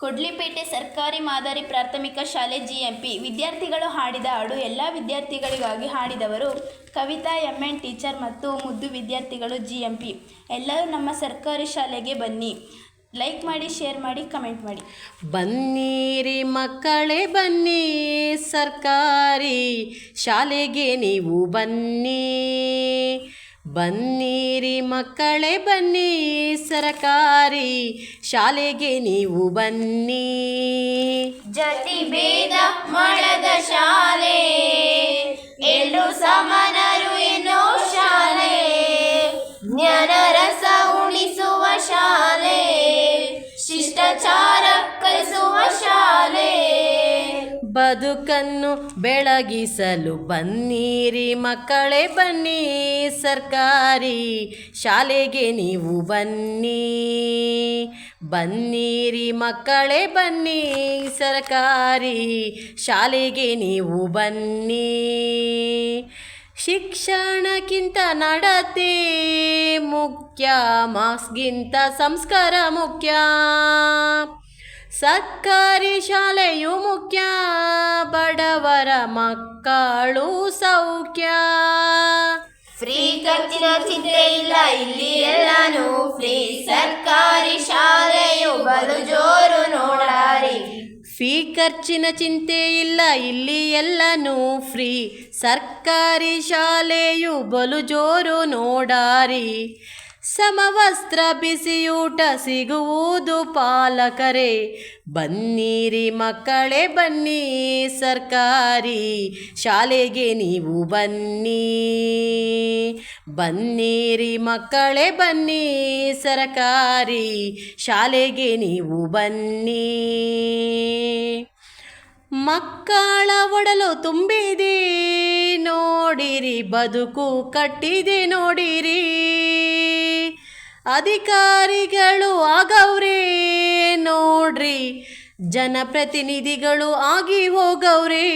ಕೊಡ್ಲಿಪೇಟೆ ಸರ್ಕಾರಿ ಮಾದರಿ ಪ್ರಾಥಮಿಕ ಶಾಲೆ ಜಿಎಂಪಿ. ವಿದ್ಯಾರ್ಥಿಗಳು ಹಾಡಿದ ಹಾಡು ಎಲ್ಲ ವಿದ್ಯಾರ್ಥಿಗಳಿಗಾಗಿ ಹಾಡಿದವರು ಕವಿತಾ ಎಂ ಎನ್ ಟೀಚರ್ ಮತ್ತು ಮುದ್ದು ವಿದ್ಯಾರ್ಥಿಗಳು ಜಿಎಂಪಿ. ಎಲ್ಲರೂ ನಮ್ಮ ಸರ್ಕಾರಿ ಶಾಲೆಗೆ ಬನ್ನಿ. ಲೈಕ್ ಮಾಡಿ, ಶೇರ್ ಮಾಡಿ, ಕಮೆಂಟ್ ಮಾಡಿ. ಬನ್ನಿರಿ ಮಕ್ಕಳೇ, ಬನ್ನಿ ಸರ್ಕಾರಿ ಶಾಲೆಗೆ ನೀವು ಬನ್ನಿ. ಬನ್ನಿರಿ ಮಕ್ಕಳೇ ಬನ್ನಿ ಸರಕಾರಿ ಶಾಲೆಗೆ ನೀವು ಬನ್ನಿ. ಜತಿ ಭೇದ ಮಾಡದ ಶಾಲೆ ಎಲ್ಲೂ ಸಮಾನರು ಬದುಕನ್ನು ಬೆಳಗಿಸಲು ಬನ್ನೀರಿ ಮಕ್ಕಳೇ, ಬನ್ನಿ ಸರ್ಕಾರಿ ಶಾಲೆಗೆ ನೀವು ಬನ್ನಿ. ಬನ್ನೀರಿ ಮಕ್ಕಳೇ, ಬನ್ನಿ ಸರ್ಕಾರಿ ಶಾಲೆಗೆ ನೀವು ಬನ್ನಿ. ಶಿಕ್ಷಣಕ್ಕಿಂತ ನಡತೆ ಮುಖ್ಯ ಮಾಸ್ಗಿಂತ ಸಂಸ್ಕಾರ ಮುಖ್ಯ. ಸರ್ಕಾರಿ ಶಾಲೆಯು ಮುಖ್ಯ. ಬಡವರ ಮಕ್ಕಳು ಸೌಖ್ಯ. ಫ್ರೀ ಖರ್ಚಿನ ಚಿಂತೆ ಇಲ್ಲ ಇಲ್ಲಿ ಎಲ್ಲಾನು ಫ್ರೀ. ಸರ್ಕಾರಿ ಶಾಲೆಯು ಬಲು ಜೋರು ನೋಡಾರಿ. ಫೀ ಖರ್ಚಿನ ಚಿಂತೆ ಇಲ್ಲ ಇಲ್ಲಿ ಎಲ್ಲನೂ ಫ್ರೀ. ಸರ್ಕಾರಿ ಶಾಲೆಯು ಬಲು ಜೋರು ನೋಡಾರಿ. ಸಮವಸ್ತ್ರ ಬಿಸಿಯೂಟ ಸಿಗುವುದು ಪಾಲಕರೇ. ಬನ್ನಿರಿ ಮಕ್ಕಳೇ, ಬನ್ನಿ ಸರ್ಕಾರಿ. ಶಾಲೆಗೆ ನೀವು ಬನ್ನಿ. ಬನ್ನೀರಿ ಮಕ್ಕಳೇ, ಬನ್ನಿ ಸರ್ಕಾರಿ. ಶಾಲೆಗೆ ನೀವು ಬನ್ನಿ. ಮಕ್ಕಳ ಒಡಲು ತುಂಬಿದೆ, ನೋಡಿರಿ ಬದುಕು ಕಟ್ಟಿದೆ, ನೋಡಿರಿ. ಅಧಿಕಾರಿಗಳು ಆಗವ್ರೆ ನೋಡ್ರಿ ಜನಪ್ರತಿನಿಧಿಗಳು ಆಗಿ ಹೋಗವ್ರೆ.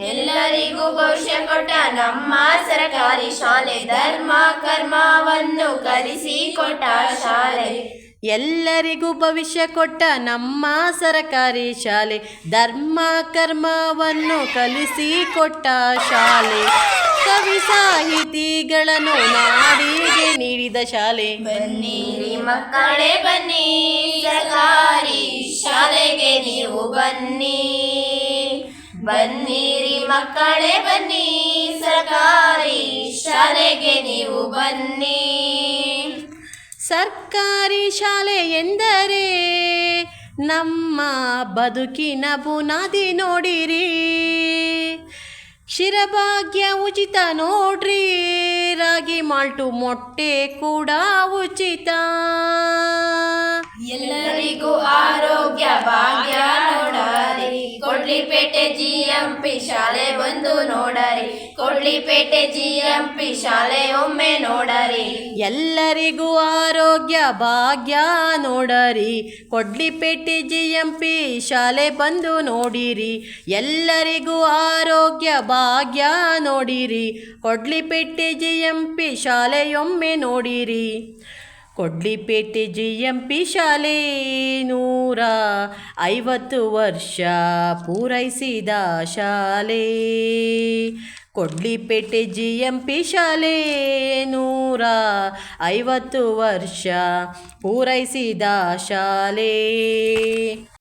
ಎಲ್ಲರಿಗೂ ಭವಿಷ್ಯ ಕೊಟ್ಟ ನಮ್ಮ ಸರ್ಕಾರಿ ಶಾಲೆ ಧರ್ಮ ಕರ್ಮವನ್ನು ಕಲಿಸಿಕೊಟ್ಟ ಶಾಲೆ. ಎಲ್ಲರಿಗೂ ಭವಿಷ್ಯ ಕೊಟ್ಟ ನಮ್ಮ ಸರಕಾರಿ ಶಾಲೆ ಧರ್ಮ ಕರ್ಮವನ್ನು ಕಲಿಸಿಕೊಟ್ಟ ಶಾಲೆ. ಕವಿ ಸಾಹಿತಿಗಳನ್ನು ನಾಡಿಗೆ ನೀಡಿದ ಶಾಲೆ. ಬನ್ನಿರಿ ಮಕ್ಕಳೇ ಬನ್ನಿ ಸರ್ಕಾರಿ ಶಾಲೆಗೆ ನೀವು ಬನ್ನಿ. ಬನ್ನಿರಿ ಮಕ್ಕಳೇ ಬನ್ನಿ ಸರ್ಕಾರಿ ಶಾಲೆಗೆ ನೀವು ಬನ್ನಿ. ಸರ್ಕಾರಿ ಶಾಲೆ ಎಂದರೆ ನಮ್ಮ ಬದುಕಿನ ಬುನಾದಿ ನೋಡಿರಿ. ಕ್ಷೀರಭಾಗ್ಯ ಉಚಿತ ನೋಡ್ರಿ, ರಾಗಿ ಮಾಲ್ಟು ಮೊಟ್ಟೆ ಕೂಡ ಉಚಿತ. ಎಲ್ಲರಿಗೂ ಆರೋಗ್ಯ ಭಾಗ್ಯ ನೋಡಾರಿ. ಕೊಡ್ಲಿಪೇಟೆ ಜಿ ಎಂ ಪಿ ಶಾಲೆ ಬಂದು ನೋಡಾರಿ. ಕೊಡ್ಲಿಪೇಟೆ ಜಿ ಎಂ ಪಿ ಶಾಲೆ ನೋಡಾರಿ. ಎಲ್ಲರಿಗೂ ಆರೋಗ್ಯ ಭಾಗ್ಯ ನೋಡರಿ. ಕೊಡ್ಲಿಪೇಟೆ ಜಿ ಎಂ ಪಿ ಶಾಲೆ ಬಂದು ನೋಡಿರಿ. ಎಲ್ಲರಿಗೂ ಆರೋಗ್ಯ ಭಾಗ್ಯ ನೋಡಿರಿ. ಕೊಡ್ಲಿಪೇಟೆ ಜಿ ಎಂ ಪಿ ಶಾಲೆಯೊಮ್ಮೆ ನೋಡಿರಿ. ಕೊಡ್ಲಿಪೇಟೆ ಜಿ ಎಂ ಪಿ ಶಾಲೆ ನೂರ ಐವತ್ತು ವರ್ಷ ಪೂರೈಸಿದ ಶಾಲೆ. ಕೊಡ್ಲಿಪೇಟೆ ಜಿ ಎಂ ಪಿ ಶಾಲೆ ನೂರ ಐವತ್ತು ವರ್ಷ ಪೂರೈಸಿದ ಶಾಲೆ.